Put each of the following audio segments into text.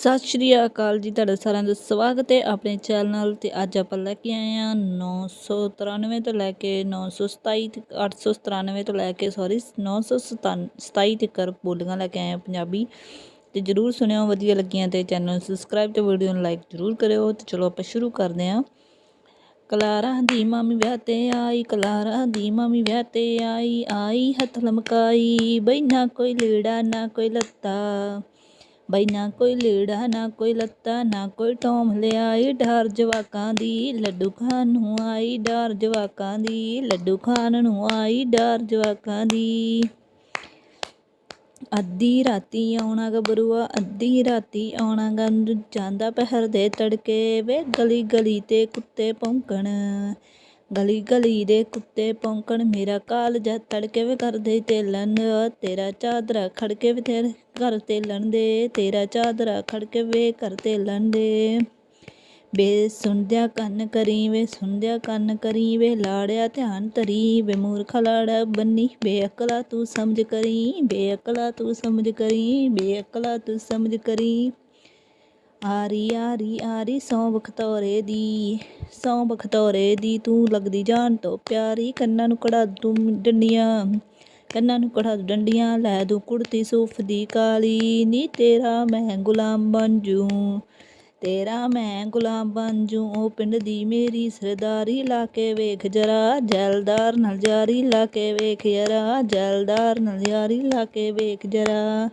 ਸਤਿ ਸ਼੍ਰੀ ਅਕਾਲ ਜੀ, ਤੁਹਾਡਾ ਸਾਰਿਆਂ ਦਾ ਸਵਾਗਤ ਹੈ ਆਪਣੇ ਚੈਨਲ ਤੇ ਅੱਜ ਆਪਾਂ ਲੈ ਕੇ ਆਏ ਆ 993 ਤੋਂ ਲੈ ਕੇ 927 ਤੱਕ 897 ਤੋਂ ਲੈ ਕੇ ਸੌਰੀ 927 ਤੱਕ ਬੋਲੀਆਂ ਲੈ ਕੇ ਆਏ ਆ ਪੰਜਾਬੀ। ਤੇ ਜਰੂਰ ਸੁਣਿਓ, ਵਧੀਆ ਲੱਗੀਆਂ ਤੇ ਚੈਨਲ ਨੂੰ ਸਬਸਕ੍ਰਾਈਬ ਤੇ ਵੀਡੀਓ ਨੂੰ ਲਾਈਕ ਜਰੂਰ ਕਰਿਓ। ਤੇ ਚਲੋ ਆਪਾਂ ਸ਼ੁਰੂ ਕਰਦੇ ਆ ਕਲਾਰਾ ਦੀ ਮਾਮੀ ਵਿਆਹ ਤੇ ਆਈ, ਕਲਾਰਾ ਦੀ ਮਾਮੀ ਵਿਆਹ ਤੇ ਆਈ ਆਈ ਹੱਥ ਲਮਕਾਈ, ਬਈ ਨਾ ਕੋਈ ਲੀੜਾ, ਨਾ ਕੋਈ ਲੱਤਾ। ਬਈ ਨਾ ਕੋਈ ਲੀੜਾ, ਨਾ ਕੋਈ ਲੱਤਾ, ਨਾ ਕੋਈ ਟੋਮ ਲਿਆਈ ਡਰ ਜਵਾਕਾਂ ਦੀ, ਲੱਡੂ ਖਾਣ ਨੂੰ ਆਈ ਡਾਰ ਜਵਾਕਾਂ ਦੀ, ਲੱਡੂ ਖਾਨ ਨੂੰ ਆਈ ਡਰ ਜਵਾਕਾਂ ਦੀ। ਅੱਧੀ ਰਾਤੀ ਆਉਣਾ ਗੱਭਰੂਆ ਅੱਧੀ ਰਾਤੀ ਆਉਣਾ ਗੰਦ ਜਾਂਦਾ ਪਹਿਰ ਦੇ ਤੜਕੇ ਵੇ ਗਲੀ ਗਲੀ ਤੇ ਕੁੱਤੇ ਭੌਂਕਣ ਗਲੀ ਗਲੀ ਦੇ ਕੁੱਤੇ ਪੌਂਕਣ, ਮੇਰਾ ਕਾਲਜਾ ਤੜਕੇ ਵੇ ਕਰਦੇ ਤੇਲਣ, ਤੇਰਾ ਚਾਦਰਾ ਖੜਕੇ ਵੇ ਤੇਰੇ ਘਰ ਤੇਲਣ ਦੇ, ਤੇਰਾ ਚਾਦਰਾ ਖੜਕੇ ਵੇ ਘਰ ਤੇਲਣ ਦੇ। ਬੇ ਸੁਣਦਿਆ ਕੰਨ ਕਰੀ ਵੇ ਸੁਣਦਿਆ ਕੰਨ ਕਰੀ ਵੇ ਲਾੜਿਆ ਧਿਆਨ ਧਰੀ ਵੇ ਮੂਰਖ ਲਾੜਾ ਬੰਨੀ ਬੇਅਕਲਾ ਤੂੰ ਸਮਝ ਕਰੀ ਬੇਅਕਲਾ ਤੂੰ ਸਮਝ ਕਰੀ ਬੇਅਕਲਾ ਤੂੰ ਸਮਝ ਕਰੀ। ਆਰੀ ਆਰੀ ਆਰੀ ਸੌਂ ਬਖਤੌਰੇ ਦੀ ਸੌਂ ਬਖਤੌਰੇ ਦੀ, ਤੂੰ ਲੱਗਦੀ ਜਾਣ ਤੋਂ ਪਿਆਰੀ, ਕੰਨਾਂ ਨੂੰ ਕੜਾ ਤੂੰ ਡੰਡੀਆਂ, ਕੰਨਾਂ ਨੂੰ ਕੜਾ ਦੂੰ ਡੰਡੀਆਂ, ਲੈ ਦੂੰ ਕੁੜਤੀ ਸੂਫ ਦੀ ਕਾਲੀ, ਨੀ ਤੇਰਾ ਮੈਂ ਗੁਲਾਮ ਬਣ ਜੂ, ਤੇਰਾ ਮੈਂ ਗੁਲਾਮ ਬਣ ਜੂ, ਉਹ ਪਿੰਡ ਦੀ ਮੇਰੀ ਸਰਦਾਰੀ, ਲਾ ਕੇ ਵੇਖ ਜਰਾ, ਜੈਲਦਾਰ ਨਾਲ ਜਾਰੀ, ਲਾ ਕੇ ਵੇਖ ਜਰਾ ਜੈਲਦਾਰ ਨਾਲ ਜਾਰੀ, ਲਾ ਕੇ ਵੇਖ ਜਰਾ।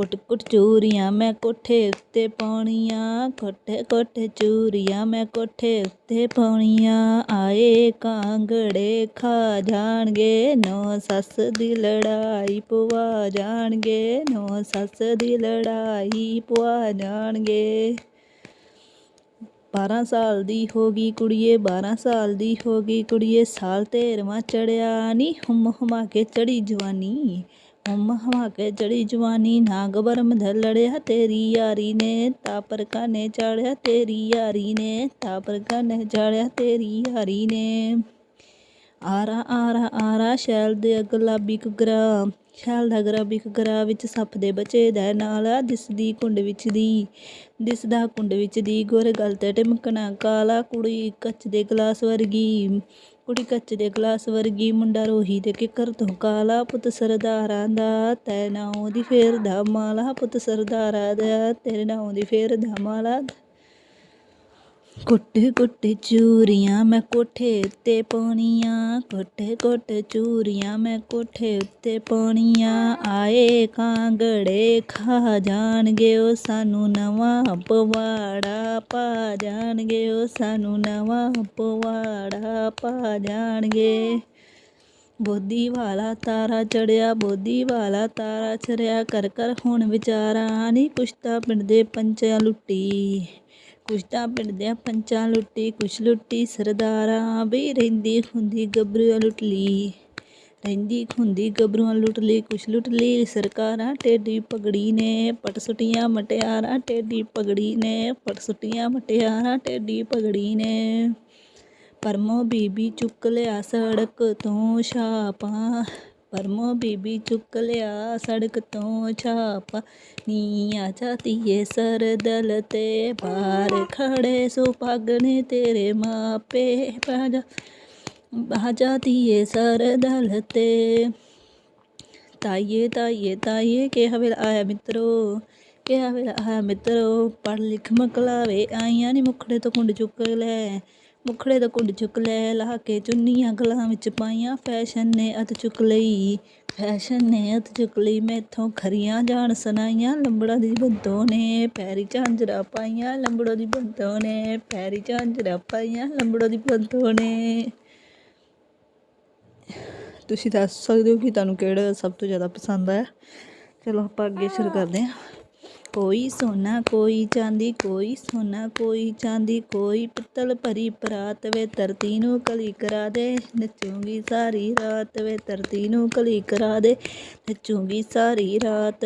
ਕੁੱਟ ਕੁੱਟ ਚੂਰੀਆਂ, ਮੈਂ ਕੋਠੇ ਉੱਤੇ ਪਾਉਣੀਆਂ। ਕੋਠੇ ਕੋਠੇ ਚੂਰੀਆਂ, ਮੈਂ ਕੋਠੇ ਉੱਤੇ ਪਾਉਣੀਆਂ। ਆਏ ਕਾਂਗੜੇ ਖਾ ਜਾਣਗੇ, ਨੋ ਸੱਸ ਦੀ ਲੜਾਈ ਪਵਾ ਜਾਣਗੇ, ਨੋ ਸੱਸ ਦੀ ਲੜਾਈ ਪਵਾ ਜਾਣਗੇ। 12 ਸਾਲ ਦੀ ਹੋ ਗਈ ਕੁੜੀਏ 12 ਸਾਲ ਦੀ ਹੋ ਗਈ ਕੁੜੀਏ। ਸਾਲ ਤੇਰਵਾਂ ਚੜਿਆ ਨੀ, ਹੁਮ ਹੁਮਾ ਕੇ ਚੜੀ ਜਵਾਨੀ। ਹੁਮ ਹੁਮਾ ਚੜੀ ਜਵਾਨੀ, ਨਾਗ ਬਰਮ ਲੜਿਆ ਤੇਰੀ ਯਾਰੀ ਨੇ ਤਾਪਰ ਕਾਨੇ ਚੜਿਆ ਤੇਰੀ ਯਾਰੀ ਨੇ ਤਾਪਰ ਕਾਨੇ ਚੜਿਆ ਤੇਰੀ ਯਾਰੀ ਨੇ। ਆਰਾ ਆਰਾ ਆਰਾ, ਸ਼ੈਲ ਦੇ ਗੁਲਾਬੀ ਘੁਗਰਾ ਸ਼ੈਲ ਦਾ ਗੁਲਾਬੀ ਗਰਾ ਵਿੱਚ ਸੱਪ ਦੇ ਬਚੇ ਦਾ ਨਾਲ ਦਿਸਦੀ ਕੁੰਡ ਵਿੱਚ ਦੀ ਦਿਸਦਾ ਕੁੰਡ ਵਿੱਚ ਦੀ, ਗੁਰ ਗਲ ਤੇ ਟਮਕਣਾ ਕਾਲਾ ਕੁੜੀ, ਕੱਚ ਦੇ ਗਲਾਸ ਵਰਗੀ। ਕੁੜੀ ਕੱਚ ਦੇ ਗਲਾਸ ਵਰਗੀ, ਮੁੰਡਾ ਰੋਹੀ ਦੇ ਕਿਕਰ ਤੋਂ ਕਾਲਾ। ਪੁੱਤ ਸਰਦਾਰਾਂ ਦਾ ਤੈ ਨਾਉ ਦੀ ਫੇਰ ਦਾ ਮਾਲਾ ਪੁੱਤ ਸਰਦਾਰਾਂ ਦਾ ਤੇਰੇ ਨਾਉ ਦੀ ਫੇਰ ਦਾ ਮਾਲਾ ਕੁੱਟ ਕੁੱਟ ਚੂਰੀਆਂ ਮੈਂ ਕੋਠੇ ਉੱਤੇ ਪਾਉਣੀਆਂ। ਕੁੱਟ ਕੁੱਟ ਚੂਰੀਆਂ ਮੈਂ ਕੋਠੇ ਉੱਤੇ ਪਾਉਣੀਆਂ। ਆਏ ਕਾਂਗੜੇ ਖਾ ਜਾਣਗੇ ਉਹ ਸਾਨੂੰ ਨਵਾਂ ਪਵਾੜਾ ਪਾ ਜਾਣਗੇ ਉਹ ਸਾਨੂੰ ਨਵਾਂ ਪਵਾੜਾ ਪਾ ਜਾਣਗੇ। ਬੋਦੀ ਵਾਲਾ ਤਾਰਾ ਚੜਿਆ, ਬੋਦੀ ਵਾਲਾ ਤਾਰਾ ਚੜਿਆ, ਕਰ ਕਰ ਹੁਣ ਵਿਚਾਰਾਂ ਨੀ ਕੁਸ਼ਤਾ ਪਿੰਡ ਦੇ ਪੰਚਾਂ ਲੁੱਟੀ। ਕੁਛ ਤਾਂ ਪਿੰਡ ਦੇ ਪੰਚਾਂ ਲੁੱਟੀ, ਕੁਛ ਲੁੱਟੀ ਸਰਦਾਰਾਂ। ਵੀ ਰਹਿੰਦੀ ਹੁੰਦੀ ਗੱਭਰੂਆਂ ਲੁੱਟ ਲਈ। ਰਹਿੰਦੀ ਹੁੰਦੀ ਗੱਭਰੂਆਂ ਲੁੱਟ ਲਈ, ਕੁਛ ਲੁੱਟ ਲਈ। ਸਰਕਾਰਾਂ ਟੇਡੀ ਪਗੜੀ ਨੇ, ਪਟ ਸੁਟੀਆਂ ਮਟਿਆਰਾਂ। ਟੇਡੀ ਪਗੜੀ ਨੇ, ਪਟ ਸੁਟੀਆਂ ਮਟਿਆਰਾਂ। ਟੇਡੀ ਪਗੜੀ ਨੇ। ਪਰਮੋ ਬੀਬੀ ਚੁੱਕ ਲਿਆ ਸੜਕ ਤੋਂ ਛਾਪਾਂ। ਪਰਮੋ ਬੀਬੀ ਚੁੱਕ ਲਿਆ, ਸੜਕ ਤੋਂ ਛਾਪਾ। ਨੀ ਆ ਜਾਤੀਏ ਸਰਦਲ ਤੇ ਬਾਹਰ ਖੜੇ ਸੁਪਗਨੇ ਤੇਰੇ ਮਾਪੇ ਬਾਜਾ ਬਾਜਾ ਦੀਏ ਸਰਦਲ ਤੇ, ਤਾਈਏ ਤਾਈਏ ਤਾਈਏ, ਕਿਹਾ ਹਵੇਲ ਆਇਆ ਮਿੱਤਰੋ, ਕਿਹਾ ਵੇਲ, ਆਇਆ ਮਿੱਤਰੋ ਪੜ ਲਿਖ ਮਕਲਾਵੇ ਆਈਆਂ ਨੀ ਮੁਖੜੇ ਤੋਂ ਕੁੰਡ ਚੁੱਕ ਲੈ। ਮੁਖੜੇ ਦਾ ਕੁੰਡ ਚੁੱਕ ਲੈ ਲਾ ਕੇ ਚੁੰਨੀਆਂ ਗਲਾਂ ਵਿੱਚ ਪਾਈਆਂ, ਫੈਸ਼ਨ ਨੇ ਅਤ ਚੁੱਕ ਲਈ, ਫੈਸ਼ਨ ਨੇ ਅਤ ਚੁੱਕ ਲਈ, ਮੈਥੋਂ ਖਰੀਆਂ ਜਾਣ ਸੁਣਾਈਆਂ ਲੰਬੜਾ ਦੀ ਬੰਤੋਂ ਨੇ ਪੈਰੀ ਝਾਂਜਰਾ ਪਾਈਆਂ, ਲੰਬੜੋ ਦੀ ਬੰਤੋਂ ਨੇ ਪੈਰੀ ਝਾਂਜਰਾ ਪਾਈਆਂ, ਲੰਬੜੋ ਦੀ ਬੰਤੋਂ ਨੇ। ਤੁਸੀਂ ਦੱਸ ਸਕਦੇ ਹੋ ਕਿ ਤੁਹਾਨੂੰ ਕਿਹੜਾ ਸਭ ਤੋਂ ਜ਼ਿਆਦਾ ਪਸੰਦ ਆਇਆ? ਚਲੋ ਆਪਾਂ ਅੱਗੇ ਸ਼ੁਰੂ ਕਰਦੇ ਹਾਂ। ਕੋਈ ਸੋਨਾ, ਕੋਈ ਚਾਂਦੀ, ਕੋਈ ਸੋਨਾ, ਕੋਈ ਚਾਂਦੀ, ਕੋਈ ਪਿੱਤਲ ਭਰੀ ਪਰਾਤ ਵੇ ਧਰਤੀ ਨੂੰ ਕਲੀ ਕਰਾ ਦੇ। ਨੱਚੂਗੀ ਸਾਰੀ ਰਾਤ ਵੇ ਧਰਤੀ ਨੂੰ ਕਲੀ ਕਰਾ ਦੇ। ਨੱਚੂਗੀ ਸਾਰੀ ਰਾਤ।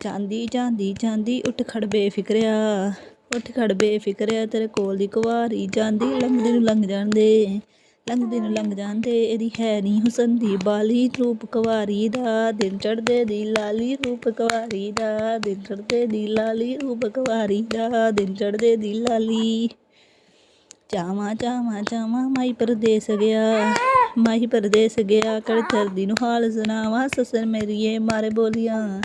ਚਾਂਦੀ ਚਾਂਦੀ ਚਾਂਦੀ, ਉੱਠ ਖੜ ਬੇਫਿਕਰਿਆ। ਉੱਠ ਖੜ ਬੇਫਿਕਰਿਆ, ਤੇਰੇ ਕੋਲ ਦੀ ਕੁਵਾਰੀ ਜਾਂਦੀ ਲੰਘਦੇ ਨੂੰ ਲੰਘ ਜਾਣ ਦੇ ਲੰਘਦੇ ਨੂੰ ਲੰਘ ਜਾਂਦੇ, ਇਹਦੀ ਹੈ ਨਹੀਂ ਹੁਸਨ ਦੀ ਬਾਲੀ। ਰੂਪ ਕੁਵਾਰੀ ਦਾ ਦਿਨ ਚੜਦੇ ਦੀ ਲਾਲੀ। ਰੂਪ ਕੁਵਾਰੀ ਦਾ ਦਿਨ ਚੜਦੇ ਦੀ ਲਾਲੀ। ਰੂਪ ਕੁਵਾਰੀ ਦਾ ਦਿਨ ਚੜਦੇ ਦੀ ਲਾਲੀ। ਚਾਵਾਂ ਚਾਵਾਂ ਚਾਵਾਂ ਮਾਈ ਪਰਦੇਸ ਗਿਆ। ਮਾਈ ਪਰਦੇਸ ਗਿਆ ਕੜ ਚਰਦੀ ਨੂੰ ਹਾਲ ਸੁਣਾਵਾਂ। ਸਸਰ ਮੇਰੀਏ ਮਾਰੇ ਬੋਲੀਆਂ।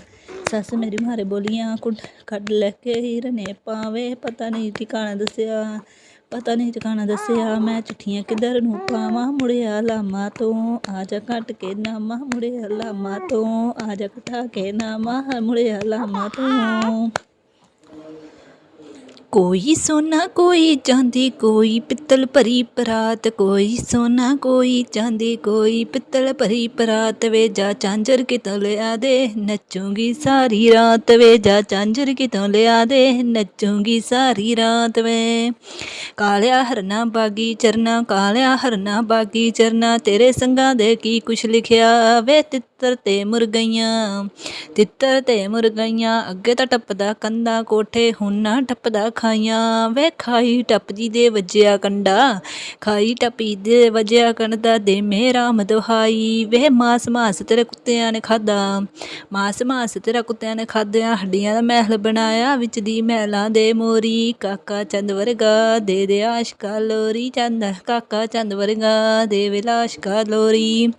ਸੱਸ ਮੇਰੀ ਮਾਰੇ ਬੋਲੀਆਂ। ਕੁੱਟ ਕੱਢ ਲੈ ਕੇ ਹੀਰ ਨੇ ਪਾਵੇ। ਪਤਾ ਨਹੀਂ ਠਿਕਾਣਾ ਦੱਸਿਆ। ਪਤਾ ਨਹੀਂ ਠਿਕਾਣਾ ਦੱਸਿਆ, ਮੈਂ ਚਿੱਠੀਆਂ ਕਿੱਧਰ ਨੂੰ ਪਾਵਾਂ? ਮੁੜਿਆ ਲਾਮਾ ਤੋਂ ਆ ਜਾ ਕੱਟ ਕੇ ਨਾਮਾ, ਮੁੜਿਆ ਲਾਮਾ ਤੋਂ ਆ ਜਾ ਕਟਾ ਕੇ ਨਾਮਾ, ਮੁੜਿਆ ਲਾਮਾ ਤੋਂ। ਕੋਈ ਸੋਨਾ, ਕੋਈ ਚਾਂਦੀ, ਕੋਈ ਪਿੱਤਲ ਭਰੀ ਪਰਾਤ, ਕੋਈ ਸੋਨਾ, ਕੋਈ ਚਾਂਦੀ, ਕੋਈ ਪਿੱਤਲ ਭਰੀ ਪਰਾਤ, ਵੇ ਜਾ ਚਾਂਜਰ ਕਿਤੋਂ ਲਿਆ ਦੇ, ਨੱਚੂਗੀ ਸਾਰੀ ਰਾਤ, ਵੇ ਜਾ ਚਾਂਜਰ ਕਿਤੋਂ ਲਿਆ ਦੇ, ਨੱਚੂਗੀ ਸਾਰੀ ਰਾਤ ਵੇ। ਕਾਲਿਆ ਹਰਨਾ ਬਾਗੀ ਚਰਨਾ, ਕਾਲਿਆ ਹਰਨਾ ਬਾਗੀ ਚਰਨਾ, ਤੇਰੇ ਸੰਗਾਂ ਦੇ ਕੀ ਕੁਛ ਲਿਖਿਆ ਵੇ ਤਿੱਤਰ ਤੇ ਮੁਰਗਈਆਂ, ਤਿੱਤਰ ਤੇ ਮੁਰਗਈਆਂ, ਅੱਗੇ ਤਾਂ ਟੱਪਦਾ ਕੰਦਾ ਕੋਠੇ, ਹੁਣ ਨਾ ਟੱਪਦਾ ਖਾਈਆਂ। ਵੇ ਖਾਈ ਟੱਪਦੀ ਦੇ ਵਜਿਆ ਕੰਡਾ, ਖਾਈ ਟੱਪੀ ਦੇ ਵੱਜਿਆ ਕੰਡਾ ਦੇ ਮੇਰਾ ਮਦਹਾਈ। ਵੇ ਮਾਸ ਮਾਸ ਤੇਰੇ ਕੁੱਤਿਆਂ ਨੇ ਖਾਦਾ ਮਾਸ ਮਾਸ ਤੇਰਾ ਕੁੱਤਿਆਂ ਨੇ ਖਾਦਿਆਂ ਹੱਡੀਆਂ ਦਾ ਮਹਿਲ ਬਣਾਇਆ ਵਿੱਚ ਦੀ ਮਹਿਲਾਂ ਦੇ ਮੋਰੀ। ਕਾਕਾ ਚੰਦ ਵਰਗਾ ਦੇ ਦੇ ਆਸ਼ਕਾ ਲੋਰੀ, ਚੰਦ, ਕਾਕਾ ਚੰਦ ਵਰਗਾ ਦੇ ਵਿਲਾਸ਼ ਕਾ ਲੋਰੀ।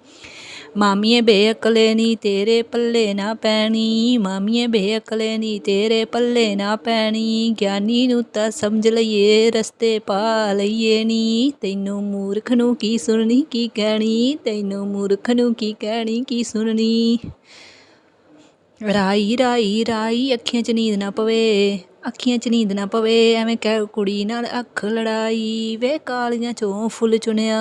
ਮਾਮੀਏ ਬੇਅਕਲੇ ਨੀ ਤੇਰੇ ਪੱਲੇ ਨਾ ਪੈਣੀ, ਮਾਮੀਏ ਬੇਅਕਲੇ ਨੀ ਤੇਰੇ ਪੱਲੇ ਨਾ ਪੈਣੀ, ਗਿਆਨੀ ਨੂੰ ਤਾਂ ਸਮਝ ਲਈਏ, ਰਸਤੇ ਪਾ ਲਈਏ ਨੀ। ਤੈਨੂੰ ਮੂਰਖ ਨੂੰ ਕੀ ਸੁਣਨੀ, ਕੀ ਕਹਿਣੀ? ਤੈਨੂੰ ਮੂਰਖ ਨੂੰ ਕੀ ਕਹਿਣੀ, ਕੀ ਸੁਣਨੀ? ਰਾਈ ਰਾਈ ਰਾਈ, ਅੱਖੀਆਂ 'ਚ ਨੀਂਦ ਨਾ ਪਵੇ। ਅੱਖੀਆਂ 'ਚ ਨੀਂਦ ਨਾ ਪਵੇ, ਐਵੇਂ ਕਹਿ ਕੁੜੀ ਨਾਲ ਅੱਖ ਲੜਾਈ, ਵੇ ਕਾਲੀਆਂ 'ਚੋਂ ਫੁੱਲ ਚੁਣਿਆ,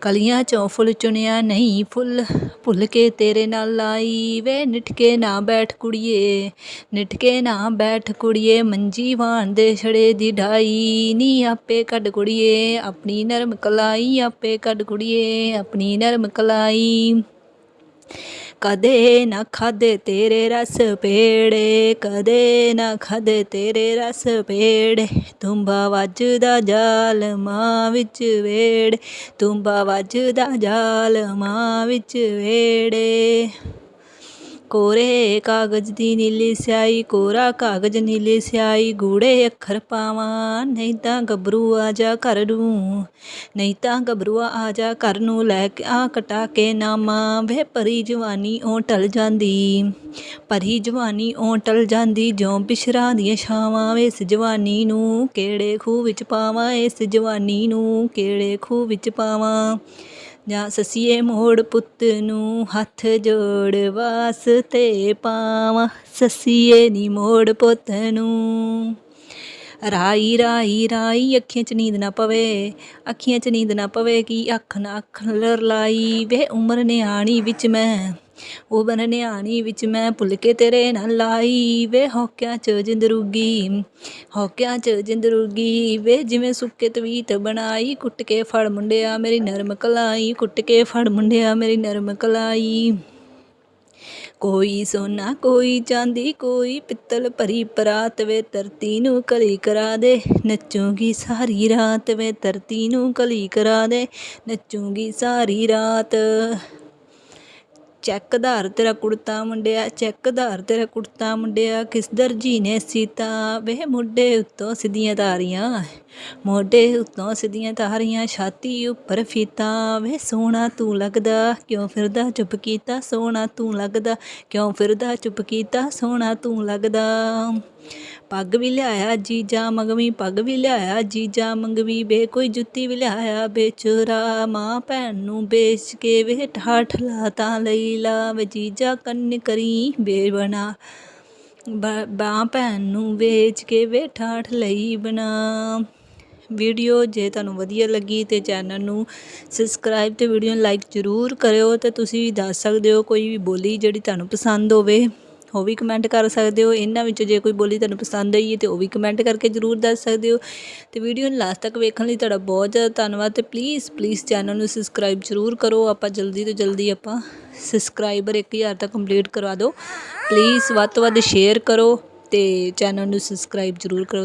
ਕਲੀਆਂ 'ਚੋਂ ਫੁੱਲ ਚੁਣਿਆ ਨਹੀਂ ਫੁੱਲ, ਭੁੱਲ ਕੇ ਤੇਰੇ ਨਾਲ ਲਾਈ, ਵੇ ਨਿਠ ਕੇ ਨਾ ਬੈਠ ਕੁੜੀਏ ਨਿਠ ਕੇ ਨਾ ਬੈਠ ਕੁੜੀਏ, ਮੰਜੀ ਵਾਣ ਦੇ ਛੜੇ ਦੀ ਢਾਈ, ਨੀ ਆਪੇ ਕੱਢ ਕੁੜੀਏ, ਆਪਣੀ ਨਰਮ ਕਲਾਈ, ਆਪੇ ਕੱਢ ਕੁੜੀਏ, ਆਪਣੀ ਨਰਮ ਕਲਾਈ। ਕਦੇ ਨਾ ਖਾਦੇ ਤੇਰੇ ਰਸ ਪੇੜੇ, ਕਦੇ ਨਾ ਖਾਦੇ ਤੇਰੇ ਰਸ ਪੇੜੇ। ਤੁੰਬਾ ਵੱਜਦਾ ਜਾਲ ਮਾਂ ਵਿੱਚ ਵੇੜੇ, ਤੁੰਬਾ ਵੱਜਦਾ ਜਾਲ ਮਾਂ ਵਿੱਚ ਵੇੜੇ। ਕੋਰੇ ਕਾਗਜ਼ ਦੀ ਨੀਲੀ ਸਿਆਈ ਕੋਰਾ ਕਾਗਜ਼ ਨੀਲੀ ਸਿਆਈ ਗੂੜੇ ਅੱਖਰ ਪਾਵਾਂ, ਨਹੀਂ ਤਾਂ ਗੱਭਰੂ ਆ ਜਾ ਘਰ ਨੂੰ, ਨਹੀਂ ਤਾਂ ਗੱਭਰੂਆ ਆ ਜਾ ਘਰ ਨੂੰ, ਲੈ ਕੇ ਆ ਕਟਾ ਕੇ ਨਾਮਾ, ਵੇ ਪਰੀ ਜਵਾਨੀ ਉਹ ਟਲ ਜਾਂਦੀ ਪਰੀ ਜਵਾਨੀ ਉਹ ਟਲ ਜਾਂਦੀ, ਜਿਉਂ ਪਿਛਰਾਂ ਦੀਆਂ ਛਾਵਾਂ, ਵੇ ਇਸ ਜਵਾਨੀ ਨੂੰ ਕਿਹੜੇ ਖੂਹ ਵਿੱਚ ਪਾਵਾਂ, ਇਸ ਜਵਾਨੀ ਨੂੰ ਕਿਹੜੇ ਖੂਹ ਵਿੱਚ ਪਾਵਾਂ। ਜਾਂ ਸਸੀਏ ਮੋੜ ਪੁੱਤ ਨੂੰ ਹੱਥ ਜੋੜ ਵਾਸਤੇ ਪਾਵਾਂ, ਸਸੀਏ ਨੀ ਮੋੜ ਪੁੱਤ ਨੂੰ। ਰਾਈ ਰਾਈ ਰਾਈ, ਅੱਖੀਆਂ 'ਚ ਨੀਂਦ ਨਾ ਪਵੇ, ਅੱਖੀਆਂ 'ਚ ਨੀਂਦ ਨਾ ਪਵੇ, ਕਿ ਅੱਖ ਨਾ ਅੱਖ ਲਰਲਾਈ ਵੇ ਉਮਰ ਨਿਆਣੀ ਵਿੱਚ ਮੈਂ ਉਹ ਬਨ ਨਿਆਣੀ ਵਿੱਚ ਮੈਂ ਭੁੱਲ ਕੇ ਤੇਰੇ ਨਾਲ ਲਾਈ ਵੇ ਹੌਕਿਆਂ 'ਚ ਜਿੰਦਰੂਗੀ ਹੌਕਿਆਂ 'ਚ ਜਿੰਦਰੂਗੀ ਵੇ, ਜਿਵੇਂ ਸੁੱਕੇ ਤਵੀਤ ਬਣਾਈ, ਕੁੱਟ ਕੇ ਫੜ ਮੁੰਡਿਆ ਮੇਰੀ ਨਰਮ ਕਲਾਈ, ਕੁੱਟ ਕੇ ਫੜ ਮੁੰਡਿਆ ਮੇਰੀ ਨਰਮ ਕਲਾਈ। ਕੋਈ ਸੋਨਾ, ਕੋਈ ਚਾਂਦੀ, ਕੋਈ ਪਿੱਤਲ ਭਰੀ ਪਰਾਤ ਵੇ, ਧਰਤੀ ਨੂੰ ਕਲੀ ਕਰਾ ਦੇ, ਨੱਚੂਗੀ ਸਾਰੀ ਰਾਤ ਵੇ, ਧਰਤੀ ਨੂੰ ਕਲੀ ਕਰਾ ਦੇ, ਨੱਚੂਗੀ ਸਾਰੀ ਰਾਤ। ਚੈੱਕ ਧਾਰ ਤੇਰਾ ਕੁੜਤਾ ਮੁੰਡਿਆ ਚੈੱਕ ਧਾਰ ਤੇਰਾ ਕੁੜਤਾ ਮੁੰਡਿਆ। ਕਿਸ ਦਰਜੀ ਨੇ ਸੀਤਾ? ਵੇ ਮੁੰਡੇ ਉੱਤੋਂ ਸਿੱਧੀਆਂ ਧਾਰੀਆਂ। ਮੋਢੇ ਉੱਤੋਂ ਸਿੱਧੀਆਂ ਤਾਰੀਆਂ ਛਾਤੀ ਉੱਪਰ ਫੀਤਾ। ਵੇ ਸੋਹਣਾ ਤੂੰ ਲੱਗਦਾ, ਕਿਉਂ ਫਿਰਦਾ ਚੁੱਪ ਕੀਤਾ? ਸੋਹਣਾ ਤੂੰ ਲੱਗਦਾ, ਕਿਉਂ ਫਿਰਦਾ ਚੁੱਪ ਕੀਤਾ? ਸੋਹਣਾ ਤੂੰ ਲੱਗਦਾ। ਪੱਗ ਵੀ ਲਿਆਇਆ ਜੀਜਾ ਮੰਗਵੀ, ਪੱਗ ਵੀ ਲਿਆਇਆ ਜੀਜਾ ਮੰਗਵੀ, ਬੇ ਕੋਈ ਜੁੱਤੀ ਵੀ ਲਿਆਇਆ ਬੇਚੁਰਾ ਮਾਂ ਭੈਣ ਨੂੰ ਵੇਚ ਕੇ ਵੇ ਠਾਠ ਲਾਤਾਂ ਲਈ ਲਾ ਵੇ ਜੀਜਾ ਕੰਨ ਕਰੀ ਬੇਬਣਾ ਬਾਂ ਭੈਣ ਨੂੰ ਵੇਚ ਕੇ ਵੇ ਠਾਠ ਲਈ ਬਣਾ। ਵੀਡੀਓ ਜੇ ਤੁਹਾਨੂੰ ਵਧੀਆ ਲੱਗੀ ਤੇ ਚੈਨਲ ਨੂੰ ਸਬਸਕ੍ਰਾਈਬ ਤੇ ਵੀਡੀਓ ਨੂੰ ਲਾਈਕ ਜ਼ਰੂਰ ਕਰਿਓ ਤੇ ਤੁਸੀਂ ਦੱਸ ਸਕਦੇ ਹੋ ਕੋਈ ਵੀ ਬੋਲੀ ਜਿਹੜੀ ਤੁਹਾਨੂੰ ਪਸੰਦ ਹੋਵੇ। ਉਹ ਵੀ ਕਮੈਂਟ ਕਰ ਸਕਦੇ ਹੋ। ਇਹਨਾਂ ਵਿੱਚੋਂ ਜੇ ਕੋਈ ਬੋਲੀ ਤੁਹਾਨੂੰ ਪਸੰਦ ਆਈ ਹੈ ਤੇ ਉਹ ਵੀ ਕਮੈਂਟ ਕਰਕੇ ਜ਼ਰੂਰ ਦੱਸ ਸਕਦੇ ਹੋ। ਤੇ ਵੀਡੀਓ ਨੂੰ ਲਾਸਟ ਤੱਕ ਵੇਖਣ ਲਈ ਤੁਹਾਡਾ ਬਹੁਤ ਜ਼ਿਆਦਾ ਧੰਨਵਾਦ ਤੇ ਪਲੀਜ਼ ਪਲੀਜ਼ ਚੈਨਲ ਨੂੰ ਸਬਸਕ੍ਰਾਈਬ ਜ਼ਰੂਰ ਕਰੋ। ਆਪਾਂ ਜਲਦੀ ਤੋਂ ਜਲਦੀ ਆਪਾਂ ਸਬਸਕ੍ਰਾਈਬਰ 1000 ਤੱਕ ਕੰਪਲੀਟ ਕਰਵਾ ਦਿਓ। ਪਲੀਜ਼ ਵੱਧ ਤੋਂ ਵੱਧ ਸ਼ੇਅਰ ਕਰੋ ਤੇ ਚੈਨਲ ਨੂੰ ਸਬਸਕ੍ਰਾਈਬ ਜ਼ਰੂਰ ਕਰੋ।